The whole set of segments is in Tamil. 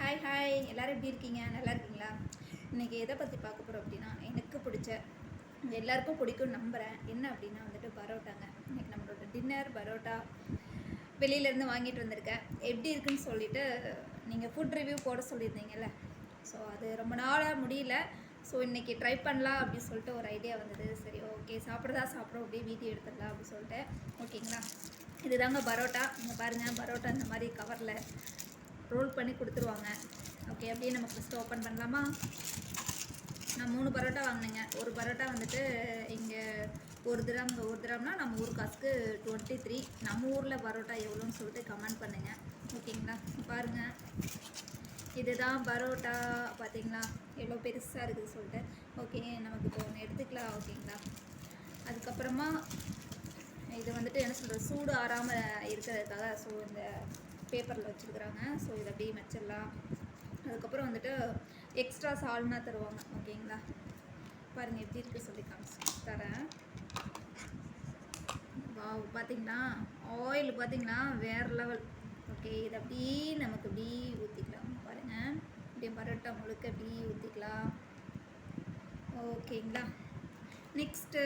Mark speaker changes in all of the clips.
Speaker 1: ஹாய் ஹாய் எல்லோரும் எப்படி இருக்கீங்க நல்லா இருக்கீங்களா இன்றைக்கி எதை பற்றி பார்க்க போகிறோம் அப்படின்னா எனக்கு பிடிச்ச எல்லாருக்கும் பிடிக்கும் நம்புகிறேன் என்ன அப்படின்னா வந்துட்டு பரோட்டாங்க இன்றைக்கி நம்மளோட டின்னர் பரோட்டா வெளியிலேருந்து வாங்கிட்டு வந்திருக்கேன் எப்படி இருக்குன்னு சொல்லிவிட்டு நீங்கள் ஃபுட் ரிவ்யூ போட சொல்லியிருந்தீங்கல்ல ஸோ அது ரொம்ப நாளாக முடியல ஸோ இன்றைக்கி ட்ரை பண்ணலாம் அப்படின்னு சொல்லிட்டு ஒரு ஐடியா வந்தது சரி ஓகே சாப்பிட்றதா சாப்பிட்றோம் அப்படியே வீடியோ எடுத்துடலாம் அப்படின்னு சொல்லிட்டு ஓகேங்களா இதுதாங்க பரோட்டா இங்கே பாருங்கள் பரோட்டா இந்த மாதிரி கவரில் ரோல் பண்ணி கொடுத்துருவாங்க ஓகே அப்படியே நம்ம ஃபஸ்ட்டு ஓப்பன் பண்ணலாமா நான் மூணு பரோட்டா வாங்கினேங்க ஒரு பரோட்டா வந்துட்டு இங்கே ஒரு திராம் ஒரு திராம்னா நம்ம ஊர் காசுக்கு டுவெண்ட்டி த்ரீ நம்ம ஊரில் பரோட்டா எவ்வளோன்னு சொல்லிட்டு கமெண்ட் பண்ணுங்கள் ஓகேங்களா பாருங்கள் இதுதான் பரோட்டா பார்த்தீங்களா எவ்வளோ பெருசாக இருக்குது சொல்லிட்டு ஓகே நமக்கு இப்போ ஒன்று எடுத்துக்கலாம் ஓகேங்களா அதுக்கப்புறமா இது வந்துட்டு என்ன சொல்கிறது சூடு ஆறாமல் இருக்கிறதுக்காக ஸோ இந்த பேப்பரில் வச்சுருக்குறாங்க ஸோ இதை அப்படியே வச்சிடலாம் அதுக்கப்புறம் வந்துட்டு எக்ஸ்ட்ரா சால்னா தருவாங்க ஓகேங்களா பாருங்கள் எப்படி இருக்குது சொல்லி காமிச்சு தரேன் வா பார்த்தீங்கன்னா ஆயில் பார்த்தீங்களா வேறு லெவல் ஓகே இதை அப்படியே நமக்கு அப்படியே ஊற்றிக்கலாம் பாருங்கள் இப்படியே பரோட்டா முழுக்க அப்படியே ஊற்றிக்கலாம் ஓகேங்களா நெக்ஸ்ட்டு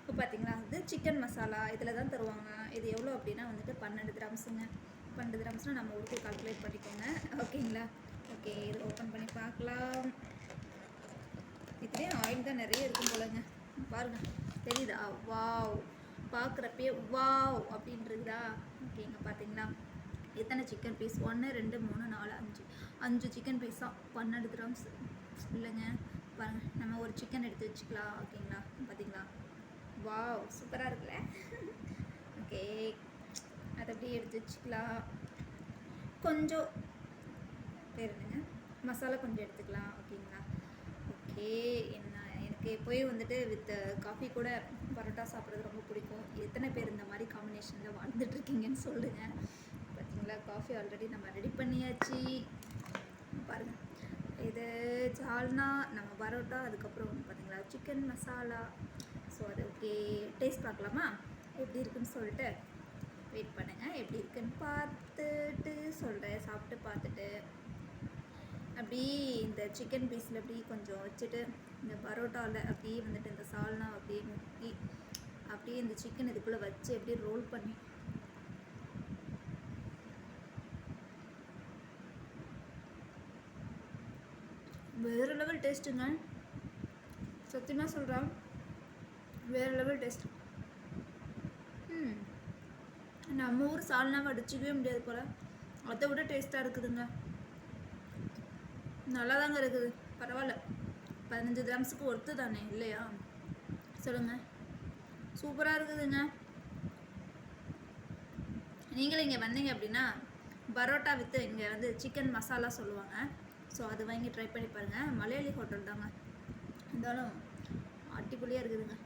Speaker 1: இப்போ பார்த்தீங்களா வந்து சிக்கன் மசாலா இதில் தான் தருவாங்க இது எவ்வளோ அப்படின்னா வந்துட்டு பன்னெண்டு கிராம்ஸுங்க பண்ணுறது ரம்ஸ்னா நம்ம ஊருக்கு கால்குலேட் பண்ணிக்கோங்க ஓகேங்களா ஓகே இது ஓப்பன் பண்ணி பார்க்கலாம் இப்படியே ஆயில் தான் நிறைய இருக்கும் போலங்க பாருங்க தெரியுதா வாவ் பார்க்குறப்பே வாவ் அப்படின்றதுதா ஓகேங்க பார்த்தீங்களா எத்தனை சிக்கன் பீஸ் ஒன்று ரெண்டு மூணு நாலு அஞ்சு அஞ்சு சிக்கன் பீஸ் தான் பன்னெண்டு கிராம்ஸ் இல்லைங்க பாருங்கள் நம்ம ஒரு சிக்கன் எடுத்து வச்சுக்கலாம் ஓகேங்களா பார்த்தீங்களா வாவ் சூப்பராக இருக்குல்ல ஓகே அதை அப்படியே எடுத்து வச்சுக்கலாம் கொஞ்சம் பேருங்க மசாலா கொஞ்சம் எடுத்துக்கலாம் ஓகேங்களா ஓகே என்ன எனக்கு போய் வந்துட்டு வித் காஃபி கூட பரோட்டா சாப்பிட்றது ரொம்ப பிடிக்கும் எத்தனை பேர் இந்த மாதிரி காம்பினேஷனில் வாழ்ந்துட்டுருக்கீங்கன்னு சொல்லுங்கள் பார்த்தீங்களா காஃபி ஆல்ரெடி நம்ம ரெடி பண்ணியாச்சு பாருங்கள் இது சால்னா நம்ம பரோட்டா அதுக்கப்புறம் பார்த்தீங்களா சிக்கன் மசாலா ஸோ அது ஓகே டேஸ்ட் பார்க்கலாமா எப்படி இருக்குன்னு சொல்லிட்டு வெயிட் பண்ணுங்கள் எப்படி இருக்குன்னு பார்த்துட்டு சொல்கிறேன் சாப்பிட்டு பார்த்துட்டு அப்படி இந்த சிக்கன் பீஸில் அப்படி கொஞ்சம் வச்சுட்டு இந்த பரோட்டாவில் அப்படியே வந்துட்டு இந்த சால்னா அப்படியே முக்கி அப்படியே இந்த சிக்கன் இதுக்குள்ளே வச்சு அப்படியே ரோல் பண்ணி வேறு லெவல் டேஸ்ட்டுங்க சத்தியமாக சொல்கிறான் வேறு லெவல் டேஸ்ட் ம் நம்ம ஊர் சால்னாவை அடிச்சிக்கவே முடியாது போல் அதை விட டேஸ்ட்டாக இருக்குதுங்க நல்லா தாங்க இருக்குது பரவாயில்ல பதினஞ்சு கிராம்ஸுக்கு ஒர்த்து தானே இல்லையா சொல்லுங்கள் சூப்பராக இருக்குதுங்க நீங்களும் இங்கே வந்தீங்க அப்படின்னா பரோட்டா வித்து இங்கே வந்து சிக்கன் மசாலா சொல்லுவாங்க ஸோ அது வாங்கி ட்ரை பண்ணி பாருங்கள் மலையாளி ஹோட்டல் தாங்க இருந்தாலும் அட்டிப்பொலியாக இருக்குதுங்க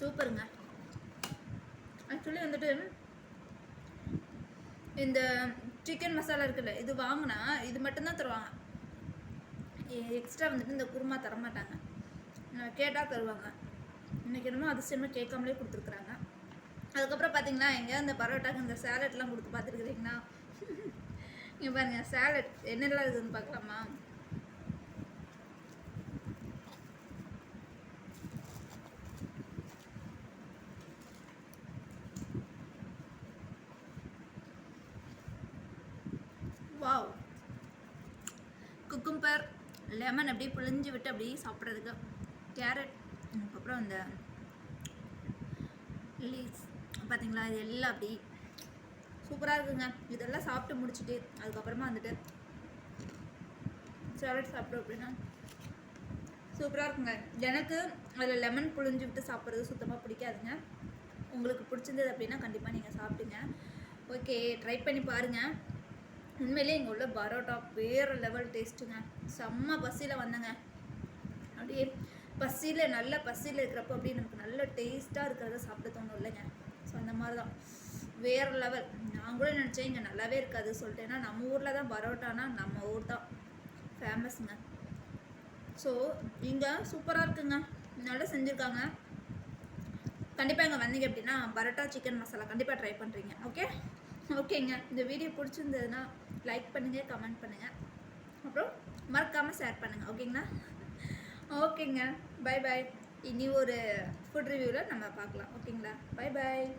Speaker 1: சூப்பருங்க ஆக்சுவலி வந்துட்டு இந்த சிக்கன் மசாலா இருக்குல்ல இது வாங்கினா இது மட்டும்தான் தருவாங்க எக்ஸ்ட்ரா வந்துட்டு இந்த குருமா தர மாட்டாங்க கேட்டால் தருவாங்க இன்றைக்கி என்னமோ அதிசயமாக கேட்காமலே கொடுத்துருக்குறாங்க அதுக்கப்புறம் பார்த்தீங்கன்னா எங்கேயாவது இந்த பரோட்டாக்கு இந்த சேலட்லாம் கொடுத்து பார்த்துருக்குறீங்கன்னா இங்கே பாருங்கள் சேலட் என்னெல்லாம் இருக்குதுன்னு பார்க்கலாமா சூப்பர் லெமன் அப்படியே புழிஞ்சு விட்டு அப்படியே சாப்பிட்றதுக்கு கேரட் அதுக்கப்புறம் அந்த லீஸ் பார்த்தீங்களா இது எல்லாம் அப்படி சூப்பராக இருக்குங்க இதெல்லாம் சாப்பிட்டு முடிச்சுட்டு அதுக்கப்புறமா வந்துட்டு சாலட் சாப்பிட்டோம் அப்படின்னா சூப்பராக இருக்குங்க எனக்கு அதில் லெமன் புழிஞ்சு விட்டு சாப்பிட்றது சுத்தமாக பிடிக்காதுங்க உங்களுக்கு பிடிச்சிருந்தது அப்படின்னா கண்டிப்பாக நீங்கள் சாப்பிடுங்க ஓகே ட்ரை பண்ணி பாருங்கள் உண்மையிலே இங்கே உள்ள பரோட்டா வேறு லெவல் டேஸ்ட்டுங்க செம்ம பசியில் வந்தேங்க அப்படியே பசியில் நல்ல பசியில் இருக்கிறப்ப அப்படியே நமக்கு நல்ல டேஸ்ட்டாக இருக்கிறத சாப்பிட தோணும் இல்லைங்க ஸோ அந்த மாதிரி தான் வேறு லெவல் நான் கூட நினச்சேன் இங்கே நல்லாவே இருக்காது சொல்லிட்டேன்னா நம்ம ஊரில் தான் பரோட்டானா நம்ம ஊர் தான் ஃபேமஸ்ங்க ஸோ இங்கே சூப்பராக இருக்குங்க நல்லா செஞ்சுருக்காங்க கண்டிப்பாக இங்கே வந்தீங்க அப்படின்னா பரோட்டா சிக்கன் மசாலா கண்டிப்பாக ட்ரை பண்ணுறீங்க ஓகே ஓகேங்க இந்த வீடியோ பிடிச்சிருந்ததுன்னா லைக் பண்ணுங்கள் கமெண்ட் பண்ணுங்கள் அப்புறம் மறக்காமல் ஷேர் பண்ணுங்கள் ஓகேங்களா ஓகேங்க பை பாய் இனி ஒரு ஃபுட் ரிவ்யூவில் நம்ம பார்க்கலாம் ஓகேங்களா பை பாய்